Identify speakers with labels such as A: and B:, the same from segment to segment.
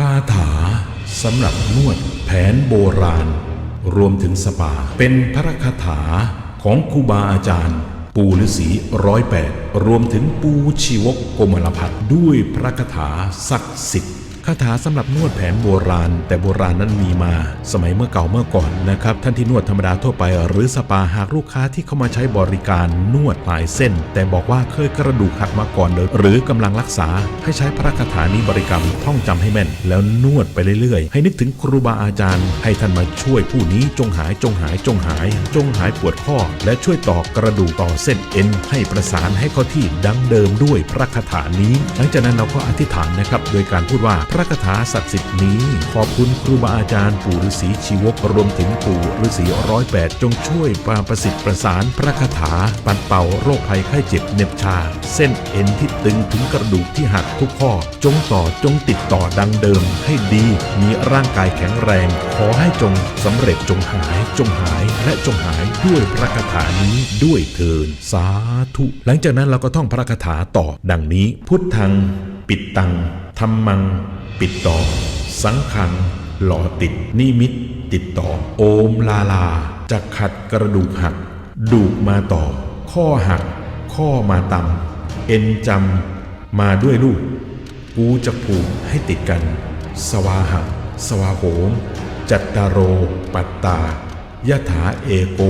A: คาถาสำหรับนวดแผนโบราณ รวมถึงสปา เป็นพระคาถาของครูบาอาจารย์ ปูฤาษีร้อยแปดรวมถึงปูชีวกโกมลพัทด้วยพระคาถาศักดิ์สิทธิ์าถาสำหรับนวดแผนโบราณ แต่โบราณนั้นมีมา สมัยเมื่อเก่าเมื่อก่อนนะครับ ท่านที่นวดธรรมดาทั่วไป หรือสปาหากลูกค้าที่เข้ามาใช้บริการนวดหลายเส้น แต่บอกว่าเคยกระดูกหักมาก่อนเลยหรือกำลังรักษาให้ใช้พระคาถานี้บริกรรมท่องจำให้แม่น แล้วนวดไปเรื่อยๆ ให้นึกถึงครูบาอาจารย์ ให้ท่านมาช่วยผู้นี้จงหายจงหายจงหาย จงหายปวดข้อ และช่วยต่อกระดูกต่อเส้นเอ็นให้ประสานให้เข้าที่ดังเดิมด้วยพระคาถานี้ หลังจากนั้นเราก็อธิษฐานนะครับ โดยการพูดว่าพระระคาถาศักดิ์สิทธิ์นี้ ขอบคุณครูบาอาจารย์ปู่ฤาษีชีวกรวมถึงปู่ฤาษีร้อยแปดจงช่วยปราประสิทธิ์ประสานพระคาถา ปัดเป่าโรคภัยไข้เจ็บเน็บชา เส้นเอ็นที่ตึงถึงกระดูกที่หักทุกข้อ จงต่อจงติดต่อดังเดิมให้ดี มีร่างกายแข็งแรง ขอให้จงสำเร็จจงหายจงหายและจงหายด้วยพระคาถานี้ด้วยเทินสาธุ หลังจากนั้นเราก็ท่องพระคาถาต่อดังนี้ พุทธัง ปิดตัง ธรรมัง ปิดต่อ สังขัง หล่อติด นิมิต ติดต่อ โอมลาลาจะขัดกระดูกหัก ดูกมาต่อ ข้อหัก ข้อมาตำเอ็นจำมาด้วยลูก กูจะผูกให้ติดกัน สวาหะสวาโหม จัตตารโร ปัตตายถาเอโก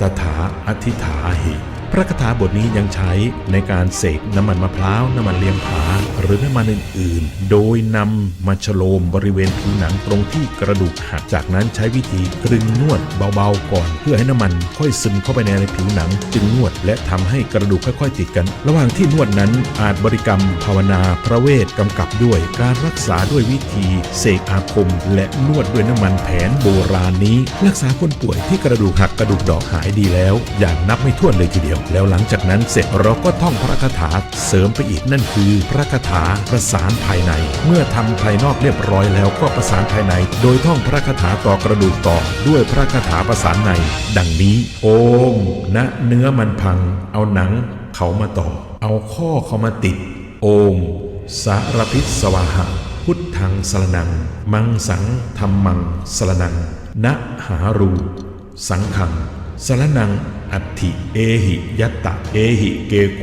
A: ตถาอธิฐาหิ พระคาถาบทนี้ยังใช้ในการเสกน้ำมันมะพร้าว น้ำมันเลียงผาหรือน้ำมันอื่นๆ โดยนำมาฉโลมบริเวณผิวหนังตรงที่กระดูกหัก จากนั้นใช้วิธีกรึงนวดเบาๆก่อน เพื่อให้น้ำมันค่อยซึมเข้าไปในผิวหนัง จึงนวดและทำให้กระดูกค่อยๆติดกัน ระหว่างที่นวดนั้นอาจบริกรรมภาวนาพระเวทกำกับด้วยการรักษาด้วยวิธี เสกอาคม และนวดด้วยน้ำมันแผนโบราณนี้ รักษาคนป่วยที่กระดูกหักกระดูกดอกหายดีแล้ว อย่างนับไม่ถ้วนเลยทีเดียวแล้วหลังจากนั้นเสร็จเราก็ท่องพระคาถาเสริมไปอีกนั่นคือ พระคาถาประสานภายใน เมื่อทำภายนอกเรียบร้อยแล้วก็ประสานภายใน โดยท่องพระคาถาต่อกระดูกต่อด้วยพระคาถาประสานใน ดังนี้ โอมณเนื้อมันพัง เอาหนังเขามาต่อ เอาข้อเขามาติด โอม สารพิษสวาหะ พุทธังสรนัง มังสังธรรมังสรนัง นะหารู สังขังสรนัง อัตถิเอหิยัตตะเอหิเกโก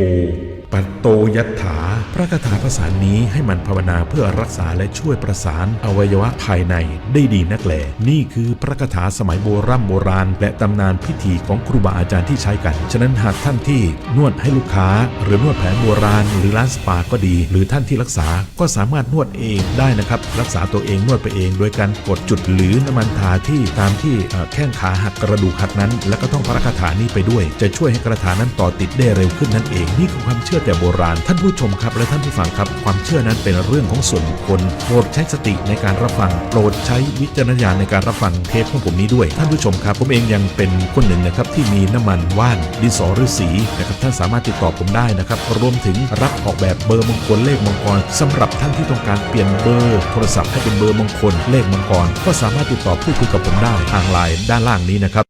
A: ปัตโตยัตถา พระคาถาภาษานี้ให้มันภาวนาเพื่อรักษาและช่วยประสานอวัยวะภายในได้ดีนักแหลนี่คือพระคาถาสมัยโบรโบราณ และตำนานพิธีของครูบาอาจารย์ที่ใช้กัน ฉะนั้นหากท่านที่นวดให้ลูกค้า หรือนวดแผนโบราณ หรือร้านสปาก็ดี หรือท่านที่รักษาก็สามารถนวดเองได้นะครับ รักษาตัวเองนวดไปเอง โดยการกดจุดหรือน้ำมันทาที่ตามที่แข้งขาหักกระดูกหักนั้น แล้วก็ต้องพระคาถานี้ไปด้วย จะช่วยให้กระถานั้นต่อติดได้เร็วขึ้นนั่นเองนี่คือความเชื่อแต่โบราณท่านผู้ชมครับและท่านผู้ฟังครับ ความเชื่อนั้นเป็นเรื่องของส่วนบุคคลโปรดใช้สติในการรับฟัง โปรดใช้วิจารณญาณในการรับฟังเทปของผมนี้ด้วย ท่านผู้ชมครับ ผมเองยังเป็นคนหนึ่งนะครับที่มีน้ำมันว่านดินสอฤาษีนะครับท่านสามารถติดต่อผมได้นะครับรวมถึงรับออกแบบเบอร์มงคลเลขมงคลสำหรับท่านที่ต้องการเปลี่ยนเบอร์โทรศัพท์ให้เป็นเบอร์มงคลเลขมงคลก็สามารถติดต่อพูดคุยกับผมได้ทางไลน์ด้านล่างนี้นะครับ